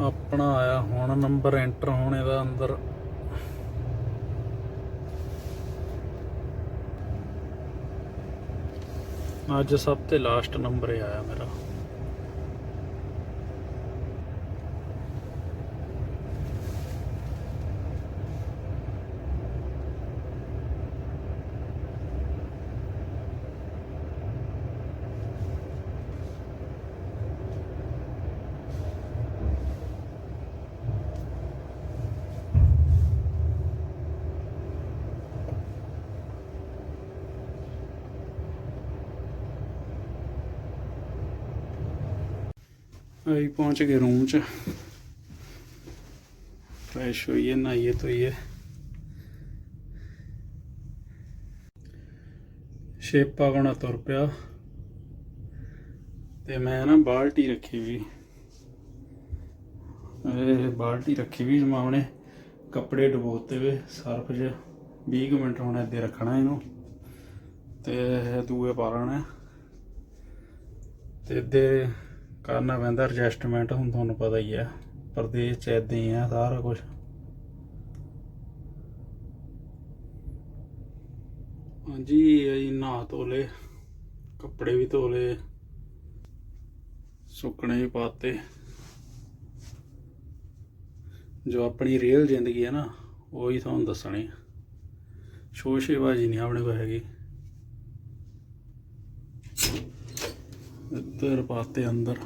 ਆਪਣਾ ਆਇਆ ਹੁਣ ਨੰਬਰ ਐਂਟਰ ਹੋਣੇ ਦਾ ਅੰਦਰ। ਅੱਜ ਸਭ ਤੇ ਲਾਸਟ ਨੰਬਰ ਹੀ ਆਇਆ ਮੇਰਾ। ਅਸੀਂ ਪਹੁੰਚ ਗਏ ਰੂਮ 'ਚ। ਫਰੈਸ਼ ਹੋਈਏ, ਨਹਾਈਏ, ਧੋਈਏ। ਸ਼ੇਪਾ ਕੋਣਾ ਤੁਰ ਪਿਆ। ਤੇ ਮੈਂ ਨਾ ਬਾਲਟੀ ਰੱਖੀ ਵੀ। ਇਹ ਬਾਲਟੀ ਰੱਖੀ ਵੀ ਜਮਾਉਣੇ ਕੱਪੜੇ ਡਬੋਤੇ ਵੇ, ਸਰਫ 'ਚ। 20 ਕੁ ਮਿੰਟ ਹੁਣ ਇੱਦੇ ਰੱਖਣਾ ਇਹਨੂੰ। ਤੇ ਦੂਏ ਪਾ ਲੈਣਾ ਤੇ ਇੱਦੇ ਕਰਨਾ ਪੈਂਦਾ ਐਡਜਸਟਮੈਂਟ ਹੁਣ ਤੁਹਾਨੂੰ ਪਤਾ ਹੀ ਹੈ ਪਰਦੇਸ ਚ ਏਦਾਂ ਹੀ ਆ, ਸਾਰਾ ਕੁਝ ਹਾਂਜੀ ਅਸੀਂ ਨਹਾ ਧੋ ਲਏ, ਕੱਪੜੇ ਵੀ ਧੋ ਲਏ, ਸੁੱਕਣੇ ਵੀ ਪਾਤੇ। ਜੋ ਆਪਣੀ ਰੀਅਲ ਜ਼ਿੰਦਗੀ ਹੈ ਨਾ, ਉਹ ਹੀ ਤੁਹਾਨੂੰ ਦੱਸਣੀ ਸ਼ੋਸ਼ੇਬਾਜ਼ੀ ਨਹੀਂ ਆਪਣੇ ਕੋਲ ਹੈਗੀ। ਇੱਧਰ ਪਾਤੇ ਅੰਦਰ।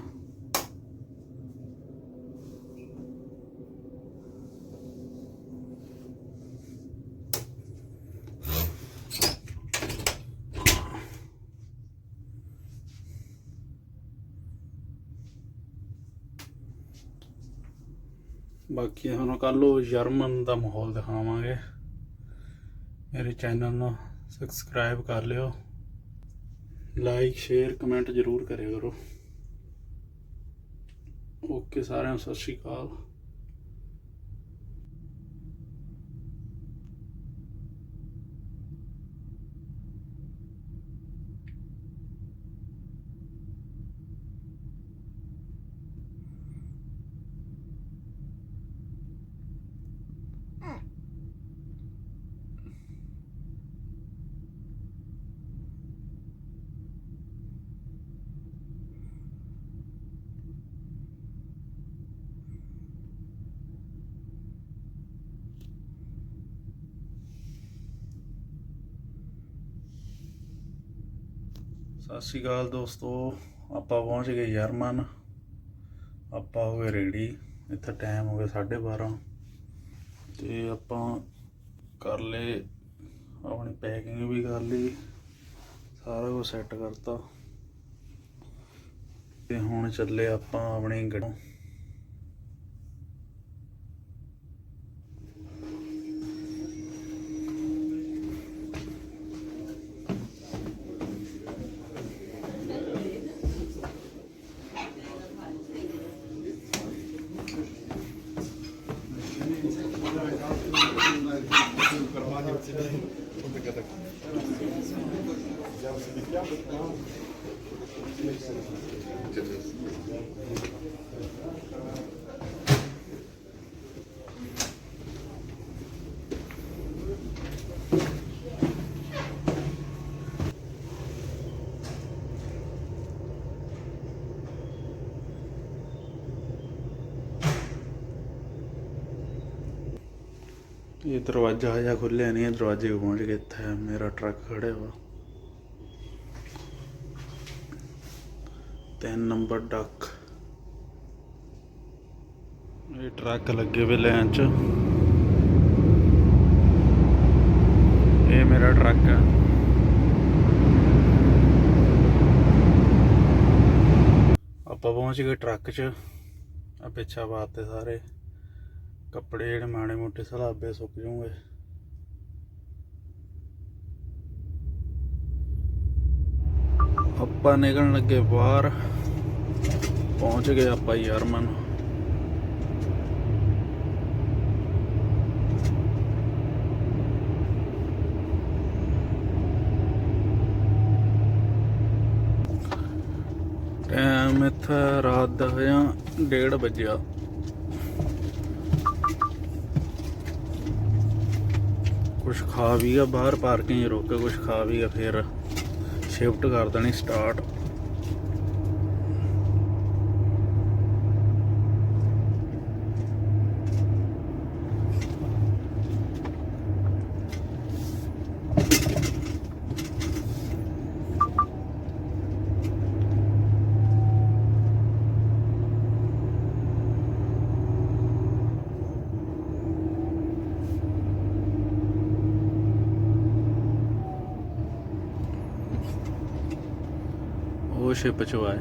ਬਾਕੀ ਤੁਹਾਨੂੰ ਕੱਲ ਨੂੰ ਜਰਮਨ ਦਾ ਮਾਹੌਲ ਦਿਖਾਵਾਂਗੇ। ਮੇਰੇ ਚੈਨਲ ਨੂੰ ਸਬਸਕ੍ਰਾਈਬ ਕਰ ਲਿਓ। ਲਾਈਕ, ਸ਼ੇਅਰ, ਕਮੈਂਟ ਜ਼ਰੂਰ ਕਰਿਆ ਕਰੋ। ਓਕੇ ਸਾਰਿਆਂ ਨੂੰ ਸਤਿ ਸ਼੍ਰੀ ਅਕਾਲ। ਸਤਿ ਸ਼੍ਰੀ ਅਕਾਲ ਦੋਸਤੋ, ਆਪਾਂ ਪਹੁੰਚ ਗਏ ਯਰਮਨ ਆਪਾਂ ਹੋ ਗਏ ਰੈਡੀ। ਇੱਥੇ ਟਾਈਮ ਹੋ ਗਿਆ 12:30 ਤੇ ਆਪਾਂ ਕਰ ਲਏ, ਆਪਣੀ ਪੈਕਿੰਗ ਵੀ ਕਰ ਲਈ, ਸਾਰਾ ਕੁਝ ਸੈੱਟ ਕਰਤਾ। ਤੇ ਹੁਣ ਚੱਲੇ ਆਪਾਂ ਆਪਣੀ ਗੱਡੀ в кармані в таке таке. Взяв собі пляшку. ਦਰਵਾਜ਼ਾ ਹਜਾ ਖੁੱਲਿਆ ਨਹੀਂ ਹੈ ਦਰਵਾਜ਼ੇ ਕੋਲ ਪਹੁੰਚ ਗਏ ਇੱਥੇ ਮੇਰਾ ਟਰੱਕ ਖੜਿਆ ਵਾ। ਤਿੰਨ ਨੰਬਰ ਡੱਕ। ਇਹ ਟਰੱਕ ਲੱਗੇ ਵੇ ਲਾਈਨ 'ਚ। ਇਹ ਮੇਰਾ ਟਰੱਕ ਹੈ ਆਪਾਂ ਪਹੁੰਚ ਗਏ ਟਰੱਕ 'ਚ, ਆ ਪਿੱਛਾ ਬਾਤੇ ਸਾਰੇ। ਕੱਪੜੇ ਜਿਹੜੇ ਮਾੜੇ ਮੋਟੇ ਸਲਾਬੇ ਸੁੱਕ ਜਾਣਗੇ ਆਪਾਂ ਨਿਕਲਣ ਲੱਗੇ ਬਾਹਰ। ਪਹੁੰਚ ਗਏ ਆਪਾਂ ਯਰਮਨ। ਟਾਈਮ ਇੱਥੇ ਰਾਤ ਦਾ ਹੋਇਆ 1:30 ਵਜਿਆ। ਕੁਛ ਖਾ ਵੀ ਗਿਆ, ਬਾਹਰ ਪਾਰਕਿੰਗ 'ਚ ਰੋਕ ਕੇ ਕੁਝ ਖਾ ਵੀ ਗਿਆ, ਫਿਰ ਸ਼ਿਫਟ ਕਰ ਦੇਣੀ ਸਟਾਰਟ ਉਹ ਸ਼ਿਪ 'ਚੋਂ ਆਏ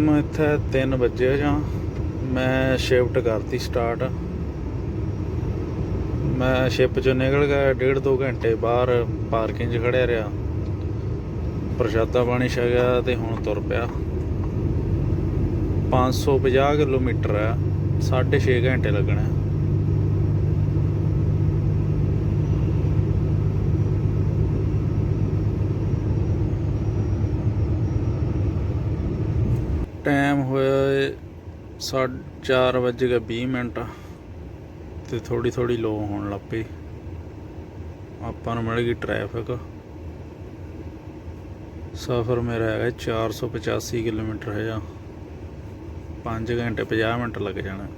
ਟਾਈਮ ਇੱਥੇ 3 ਵਜੇ ਜਾਂ। ਮੈਂ ਸ਼ਿਫਟ ਕਰਤੀ ਸਟਾਰਟ ਮੈਂ ਸ਼ਿਪ ਚੋਂ ਨਿਕਲ ਗਿਆ, ਡੇਢ ਦੋ ਘੰਟੇ ਬਾਹਰ ਪਾਰਕਿੰਗ 'ਚ ਖੜਿਆ ਰਿਹਾ। ਪ੍ਰਸ਼ਾਦਾ ਪਾਣੀ ਛਕਿਆ ਤੇ ਹੁਣ ਤੁਰ ਪਿਆ। 550 ਕਿਲੋਮੀਟਰ ਹੈ 6.5 ਘੰਟੇ ਲੱਗਣੇ ਆ। ਟਾਈਮ ਹੋਇਆ 4 ਵਜੇ ਗਿਆ 20 ਮਿੰਟ ਤੇ ਥੋੜੀ ਥੋੜੀ ਲੋ ਹੋਣ ਲੱਗ ਪਈ। ਆਪਾਂ ਨੂੰ ਮਿਲ ਗਈ ਟ੍ਰੈਫਿਕ ਸਫ਼ਰ ਮੇਰਾ ਹੈਗਾ 485 ਕਿਲੋਮੀਟਰ ਹੈ ਜਾਂ 5 ਘੰਟੇ 50 ਮਿੰਟ ਲੱਗ ਜਾਣਾ।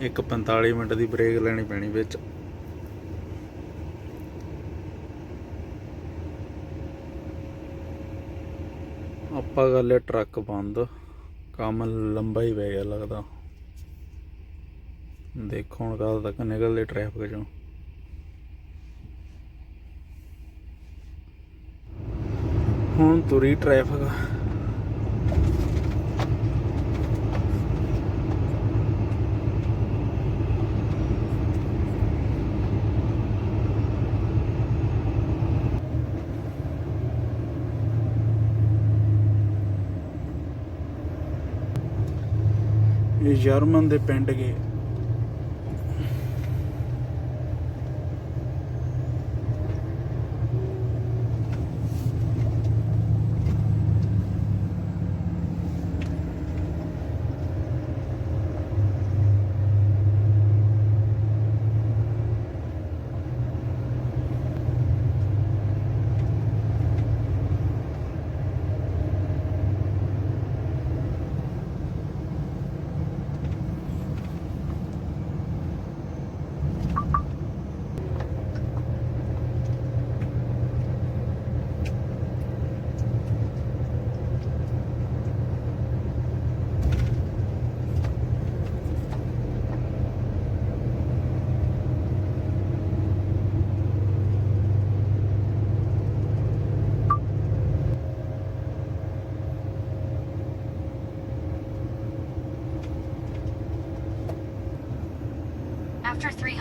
ਇੱਕ 45 ਮਿੰਟ ਦੀ ਬ੍ਰੇਕ ਲੈਣੀ ਪੈਣੀ ਵਿੱਚ। ਆਪਾਂ ਗੱਲ ਹੈ ਟਰੱਕ ਬੰਦ। ਕੰਮ ਲੰਬਾ ਹੀ ਪੈ ਗਿਆ ਲੱਗਦਾ। ਦੇਖੋ ਹੁਣ ਕਦ ਤੱਕ ਨਿਕਲਦੇ ਟ੍ਰੈਫਿਕ ਚੋਂ। ਹੁਣ ਤੁਰੀ ਟ੍ਰੈਫਿਕ ਇਹ ਜਰਮਨ ਦੇ ਪਿੰਡ ਗਏ।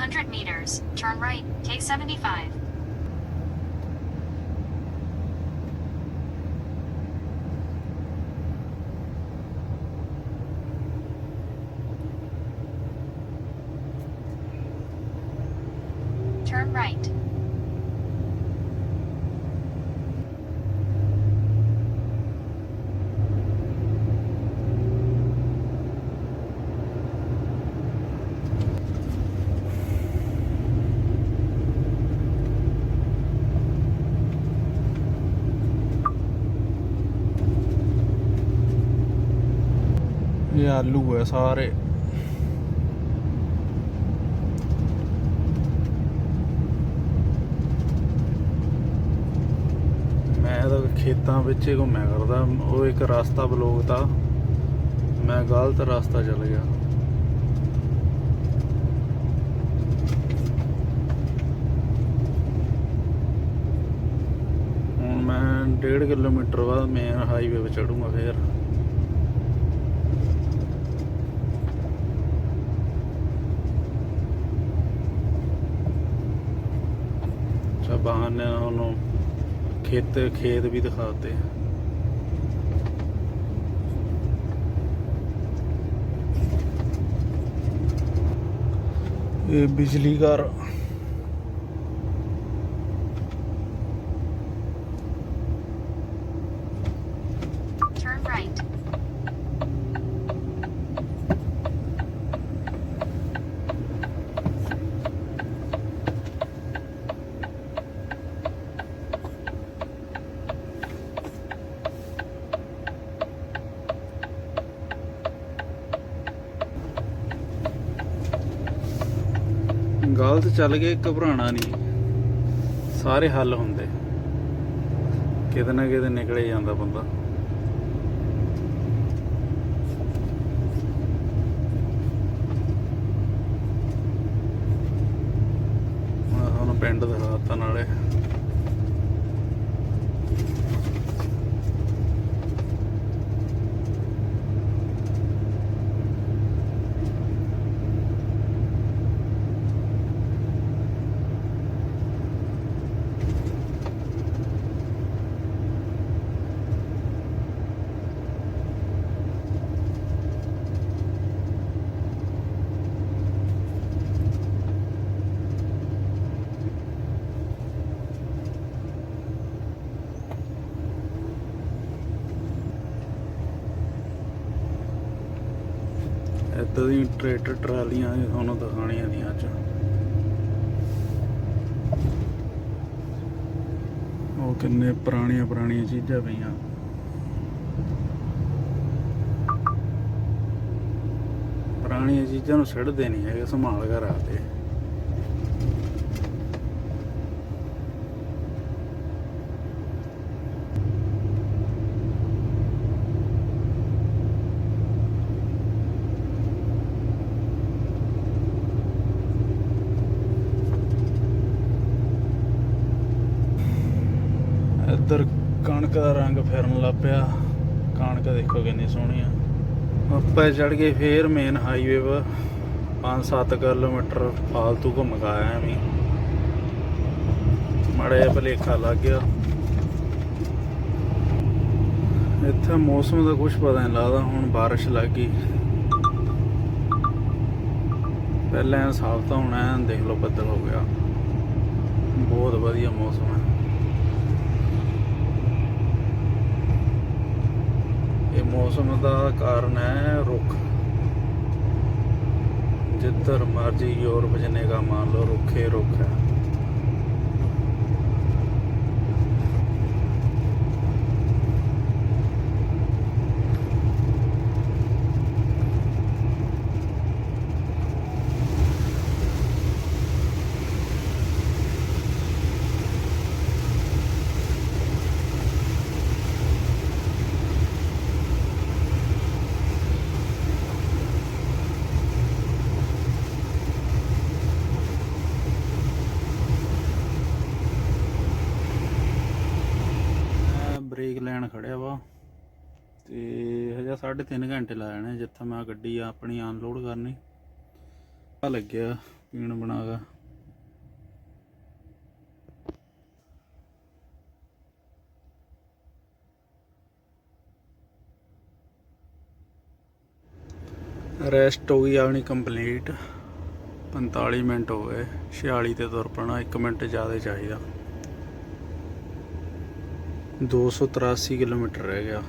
After 300 meters, turn right, take 75. Turn right. ਆਲੂ ਹੈ ਸਾਰੇ। ਮੈਂ ਤਾਂ ਖੇਤਾਂ ਵਿੱਚ ਘੁੰਮਿਆ ਕਰਦਾ ਉਹ ਇੱਕ ਰਸਤਾ ਬਲੌਕ ਤਾ। ਮੈਂ ਗਲਤ ਰਸਤਾ ਚੱਲ ਗਿਆ। ਹੁਣ ਮੈਂ 1.5 ਕਿਲੋਮੀਟਰ ਬਾਅਦ ਮੇਨ ਹਾਈਵੇ 'ਤੇ ਚੜੂੰਗਾ ਫੇਰ। ਬਹਾਨੇ ਨਾਲ ਉਹਨੂੰ ਖੇਤ ਖੇਤ ਵੀ ਦਿਖਾਤੇ। ਇਹ ਬਿਜਲੀ ਘਰ ਗਲਤ ਚੱਲ ਗਏ ਘਬਰਾਣਾ ਨਹੀਂ। ਸਾਰੇ ਹੱਲ ਹੁੰਦੇ। ਕਿਤੇ ਨਾ ਕਿਤੇ ਨਿਕਲੇ ਜਾਂਦਾ ਬੰਦਾ ਮੈਂ ਤੁਹਾਨੂੰ ਪਿੰਡ ਦਿਖਾਤਾ ਨਾਲੇ ਇੱਦਾਂ ਦੀ ਟਰੈਕਟਰ ਟਰਾਲੀਆਂ ਤੁਹਾਨੂੰ ਦਿਖਾਣੀਆਂ ਦੀਆਂ ਅੱਜ। ਉਹ ਕਿੰਨੇ ਪੁਰਾਣੀਆਂ ਪੁਰਾਣੀਆਂ ਚੀਜ਼ਾਂ ਪਈਆਂ। ਪੁਰਾਣੀਆਂ ਚੀਜ਼ਾਂ ਨੂੰ ਛੱਡਦੇ ਨਹੀਂ ਹੈਗੇ, ਸੰਭਾਲ ਕੇ ਰੱਖਦੇ। ਇੱਧਰ ਕਣਕ ਦਾ ਰੰਗ ਫਿਰਨ ਲੱਗ ਪਿਆ। ਕਣਕ ਦੇਖੋ ਕਿੰਨੀ ਸੋਹਣੀ ਆ। ਆਪਾਂ ਚੜ ਗਏ ਫੇਰ ਮੇਨ ਹਾਈਵੇ 'ਵਾ। 5-7 ਕਿਲੋਮੀਟਰ ਫਾਲਤੂ ਘੁੰਮ ਕੇ ਆਇਆ ਵੀ ਮੜੇ ਭਲੇਖਾ ਲੱਗ ਗਿਆ। ਇੱਥੇ ਮੌਸਮ ਦਾ ਕੁਝ ਪਤਾ ਨਹੀਂ ਲੱਗਦਾ, ਹੁਣ ਬਾਰਿਸ਼ ਲੱਗ ਗਈ। ਪਹਿਲਾਂ ਐਨ ਸਾਫ਼ ਤਾਂ ਹੁਣ, ਐਨ ਦੇਖ ਲਓ ਬੱਦਲ ਹੋ ਗਿਆ। ਬਹੁਤ ਵਧੀਆ ਮੌਸਮ ਹੈ। ਇਹ ਮੌਸਮ ਦਾ ਕਾਰਨ ਹੈ ਰੁੱਖ। ਜਿੱਧਰ ਮਰਜ਼ੀ ਯੂਰਪ ਜਨੇਗਾ ਮੰਨ ਲਓ ਰੁੱਖੇ ਰੁੱਖ ਹੈ ਮੈਂ ਬ੍ਰੇਕ ਲੈਣ ਖੜਿਆ ਵਾ ਤੇ ਹਜੇ 3.5 ਘੰਟੇ ਲਾ ਜਾਣੇ ਜਿੱਥੇ ਮੈਂ ਗੱਡੀ ਆਪਣੀ ਅਨਲੋਡ ਕਰਨੀ। ਆ ਲੱਗਿਆ ਪੀਣ ਬਣਾ ਗਾ ਰੈਸਟ ਹੋ ਗਈ ਆਪਣੀ ਕੰਪਲੀਟ 45 ਮਿੰਟ ਹੋ ਗਏ 46 ਤੇ ਤੁਰ ਪੈਣਾ 1 ਮਿੰਟ ਜ਼ਿਆਦਾ ਚਾਹੀਦਾ। 283 ਕਿਲੋਮੀਟਰ ਰਹਿ ਗਿਆ।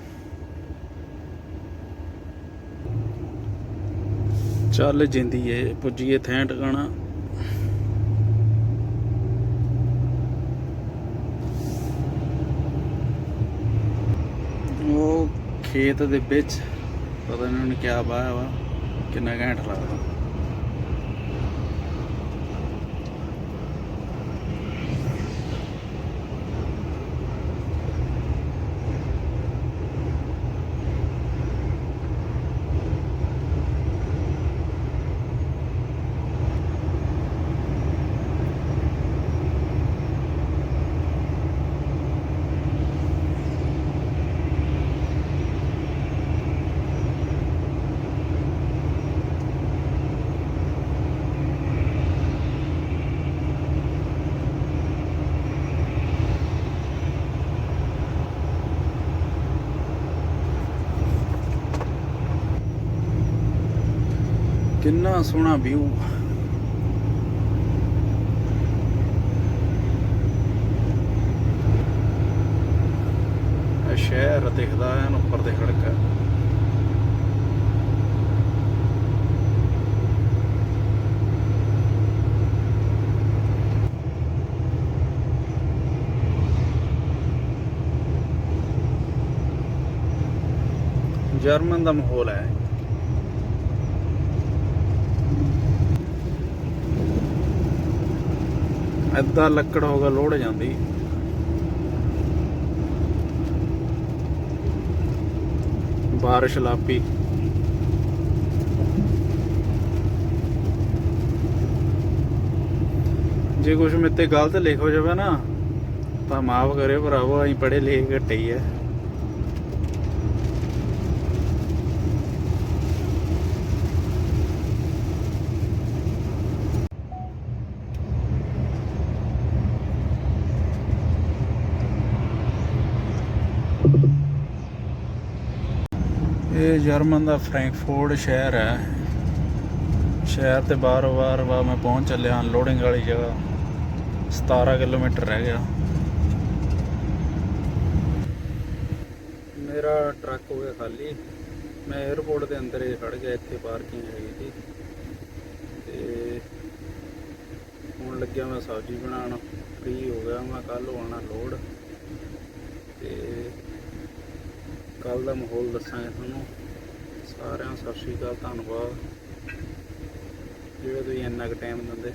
ਚੱਲ ਜਿੰਦੀ ਏ ਪੁੱਜੀਏ ਥੈਂ ਟਿਕਾਣਾ। ਉਹ ਖੇਤ ਦੇ ਵਿੱਚ, ਪਤਾ ਨਹੀਂ ਉਹਨੇ ਕਿਆ ਬਾਇਆ ਵਾ, ਕਿੰਨਾ ਘੈਂਟ ਲੱਗਦਾ। ਇੰਨਾ ਸੋਹਣਾ ਵਿਊ ਸ਼ਹਿਰ ਦਿਖਦਾ ਐਨ ਉੱਪਰ ਤੇ ਖੜਕ। ਜਰਮਨ ਦਾ ਮਾਹੌਲ ਹੈ। ਏਦਾਂ ਲੱਕੜ ਹੋਗਾ ਲੋੜ ਜਾਂਦੀ। ਬਾਰਿਸ਼ ਲਾਪੀ। ਜੇ ਕੁਝ ਮੇਰੇ ਗਲਤ ਲਿਖੋ ਜਾਵੇ ਨਾ, ਤਾਂ ਮਾਫ ਕਰਿਓ ਭਰਾਵੋ, ਅਸੀਂ ਪੜੇ ਲਿਖੇ ਘੱਟੇ ਹੀ ਐ ਇਹ ਜਰਮਨ ਦਾ ਫ੍ਰੈਂਕਫਰਟ ਸ਼ਹਿਰ ਹੈ। ਸ਼ਹਿਰ ਤੇ ਬਾਰ-ਬਾਰ ਵਾ ਮੈਂ ਪਹੁੰਚ ਚੱਲਿਆ ਅਨਲੋਡਿੰਗ ਵਾਲੀ ਜਗ੍ਹਾ। 17 ਕਿਲੋਮੀਟਰ ਰਹਿ ਗਿਆ। ਮੇਰਾ ਟਰੱਕ ਹੋ ਗਿਆ ਖਾਲੀ। ਮੈਂ 에어ਪੋਰਟ ਦੇ ਅੰਦਰ ਹੀ ਖੜ ਗਿਆ, ਇੱਥੇ ਪਾਰਕਿੰਗ ਹੈਗੀ ਸੀ। ਤੇ ਹੁਣ ਲੱਗਿਆ ਮੈਂ ਸਬਜ਼ੀ ਬਣਾਉਣ। ਫ੍ਰੀ ਹੋ ਗਿਆ ਮੈਂ ਕੱਲ ਆਉਣਾ ਲੋਡ ਤੇ ਕੱਲ ਦਾ ਮਾਹੌਲ ਦੱਸਾਂਗੇ ਤੁਹਾਨੂੰ। ਸਾਰਿਆਂ ਸਤਿ ਸ਼੍ਰੀ ਅਕਾਲ ਧੰਨਵਾਦ। ਜਿਹੜੇ ਤੁਸੀਂ ਇੰਨਾ ਕੁ ਟਾਈਮ ਦਿੰਦੇ।